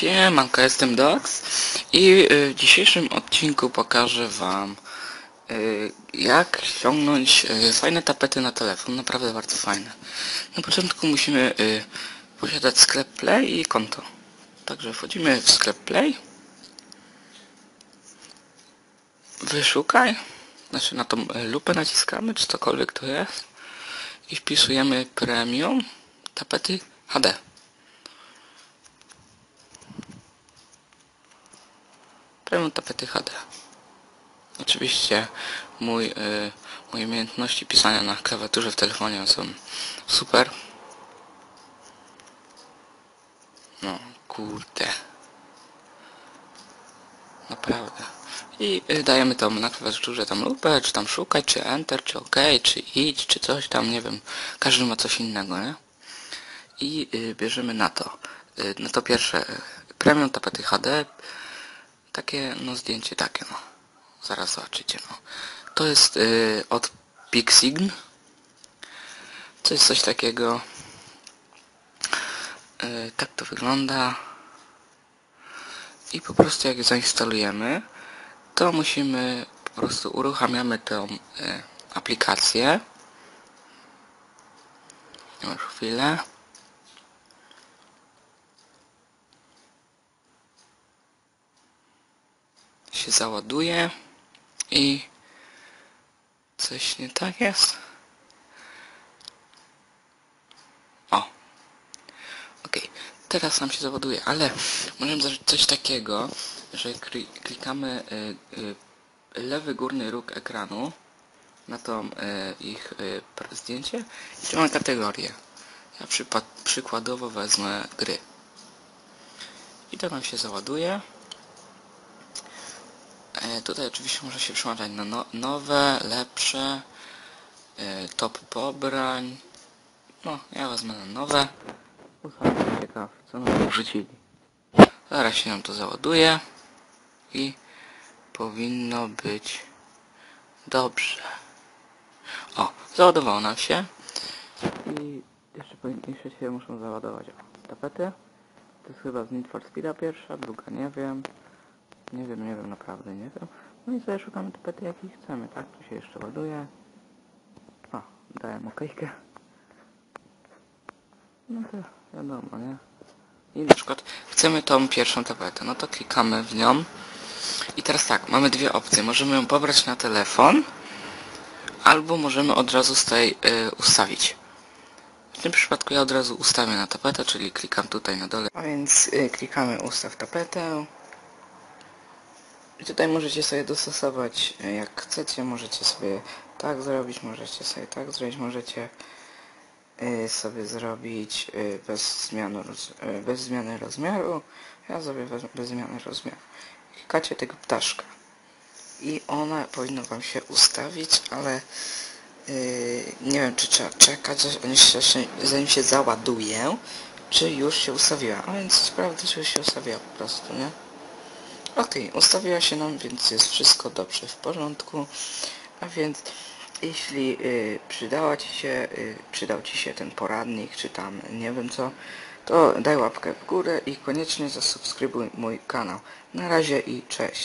Siemanko, jestem Dox i y, w dzisiejszym odcinku pokażę wam y, jak ściągnąć y, fajne tapety na telefon, naprawdę bardzo fajne. Na początku musimy posiadać sklep Play i konto. Także wchodzimy w sklep Play. Wyszukaj, znaczy na tą lupę naciskamy, czy cokolwiek to jest i wpisujemy premium tapety HD. Premium tapety HD. Oczywiście mój, y, moje umiejętności pisania na klawiaturze w telefonie są super. No, kurde. Naprawdę. I y, dajemy tam na klawiaturze tam lupę, czy tam szukać, czy enter, czy ok, czy idź, czy coś tam, nie wiem. Każdy ma coś innego, nie? I y, bierzemy na to. Y, no to pierwsze, premium tapety HD, takie no zdjęcie takie no. Zaraz zobaczycie no. To jest y, od Pixign. To jest coś takiego. Y, tak to wygląda. I po prostu jak zainstalujemy to musimy po prostu uruchamiamy tę y, aplikację. Już chwilę się załaduje i coś nie tak jest. O. Ok. Teraz nam się załaduje, ale możemy zrobić coś takiego, że kli- klikamy y, y, lewy górny róg ekranu na tą y, ich zdjęcie i tu mamy kategorię. Ja przykładowo wezmę gry. I to nam się załaduje. E, tutaj oczywiście może się przełączać na no, nowe, lepsze, e, top pobrań. No, ja wezmę na nowe. Posłuchajcie ciekaw, co nam wrzucili. Zaraz się nam to załaduje i powinno być dobrze. O, załadowało nam się i jeszcze, jeszcze się muszą załadować tapety. To jest chyba z Need for Speeda pierwsza, druga nie wiem. Nie wiem, nie wiem, naprawdę nie wiem. No i sobie szukamy tapety jakiej chcemy, tak? Tu się jeszcze ładuje. O, dałem okejkę. No to wiadomo, nie? I na przykład chcemy tą pierwszą tapetę, no to klikamy w nią. I teraz tak, mamy dwie opcje. Możemy ją pobrać na telefon, albo możemy od razu z tej y, ustawić. W tym przypadku ja od razu ustawię na tapetę, czyli klikam tutaj na dole. A więc y, klikamy ustaw tapetę. I tutaj możecie sobie dostosować e, jak chcecie, możecie sobie tak zrobić, możecie sobie tak zrobić, możecie e, sobie zrobić e, bez bez zmiany rozmiaru. Ja zrobię bez, bez zmiany rozmiaru. Klikacie tego ptaszka i ona powinna Wam się ustawić, ale e, nie wiem czy trzeba czekać zanim się załaduje, czy już się ustawiła. A więc sprawdzę czy już się ustawiła po prostu, nie? Ok, ustawiła się nam, więc jest wszystko dobrze w porządku. A więc jeśli y, przydała Ci się, y, przydał Ci się ten poradnik, czy tam nie wiem co, to daj łapkę w górę i koniecznie zasubskrybuj mój kanał. Na razie i cześć.